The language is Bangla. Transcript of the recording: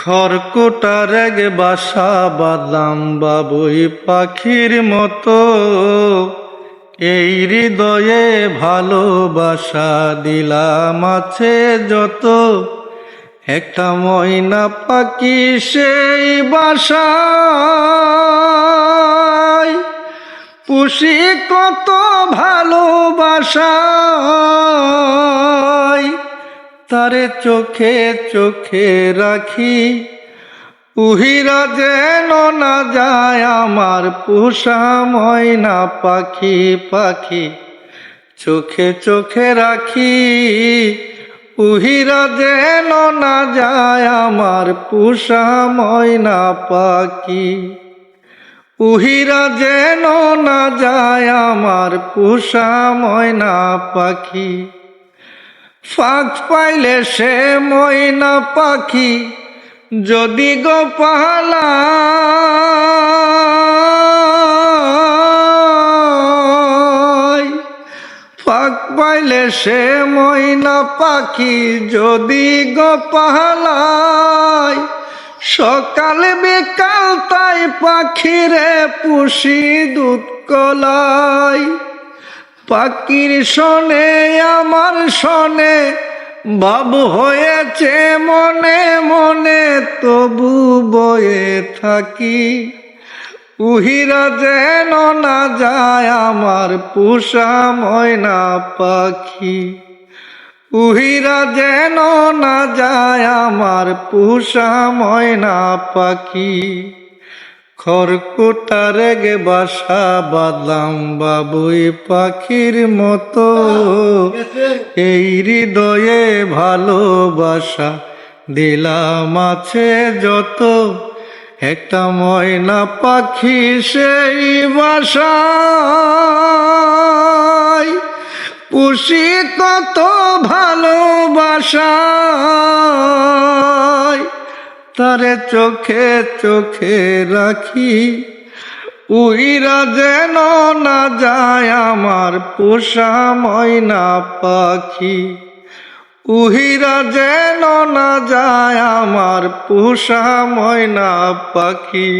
খড়কুটার এক বাসা বাদাম বাবুই পাখির মতো। এই হৃদয়ে ভালোবাসা দিলাম আছে যত। একটা ময়না পাখি সেই বাসায়। পুষি কত ভালোবাসায় তারে চোখে চোখে রাখি। উহিরা যেন না যায় আমার পুষা ময়না পাখি পাখি। চোখে চোখে রাখি। উহিরা যেন না যায় আমার পুষা ময়না পাখি। উহিরা যেন না যায় আমার পুষা ময়না পাখি। ফাঁক পাইলে সে ময়না পাখি, যদি গোপালা ফাঁক পাইলে সে ময়না পাখি, যদি গোপালায় সকাল বিকাল তাই পাখিরে পুষি দুধ কলাই। পাখির শোনে, আমার শোনে, বাবু হয়েছে মনে মনে, তবু বয়ে থাকি। উহিরা যেন না যায় আমার পুষা ময়না পাখি। উহিরা যেন না যায় আমার পুষা ময়না পাখি। খড়কুটার গে বাসা বাদলাম বাবুই পাখির মতো। এই হৃদয়ে ভালোবাসা দিলাম আছে যত। একটা ময়না পাখি সেই বাসা পুষি কত ভালোবাসায়। তারে চোখে চোখে রাখি, উইরা যেন না যায় আমার পোষা ময়না পাখি। উহিরা যেন না যায় আমার পোষা ময়না পাখি।